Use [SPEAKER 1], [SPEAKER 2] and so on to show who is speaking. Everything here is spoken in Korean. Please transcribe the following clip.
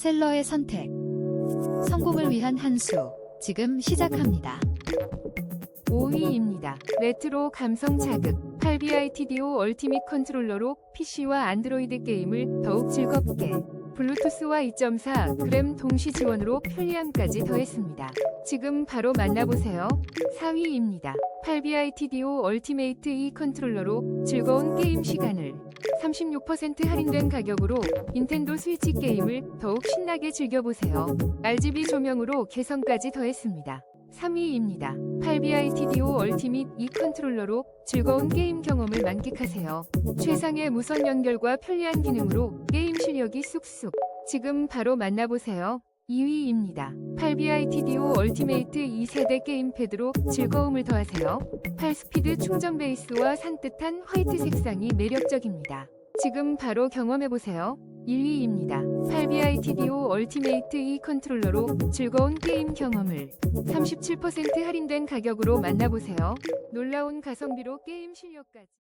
[SPEAKER 1] 셀러의 선택. 성공을 위한 한 수. 지금 시작합니다.
[SPEAKER 2] 5위입니다. 레트로 감성 자극 8BITDO 얼티밋 컨트롤러로 PC와 안드로이드 게임을 더욱 즐겁게 블루투스와 2.4g 동시 지원으로 편리함까지 더했습니다. 지금 바로 만나보세요. 4위입니다. 8BITDO 얼티메이트 E 컨트롤러로 즐거운 게임 시간을 36% 할인된 가격으로 닌텐도 스위치 게임을 더욱 신나게 즐겨보세요. RGB 조명으로 개성까지 더했습니다. 3위입니다. 8BITDO 얼티밋 E 컨트롤러로 즐거운 게임 경험을 만끽하세요. 최상의 무선 연결과 편리한 기능으로 게임 실력이 쑥쑥. 지금 바로 만나보세요. 2위입니다. 8BITDO 얼티메이트 2세대 게임패드로 즐거움을 더하세요. 8스피드 충전 베이스와 산뜻한 화이트 색상이 매력적입니다. 지금 바로 경험해보세요. 1위입니다. 8BITDO 얼티메이트 E 컨트롤러로 즐거운 게임 경험을 37% 할인된 가격으로 만나보세요. 놀라운 가성비로 게임 실력까지.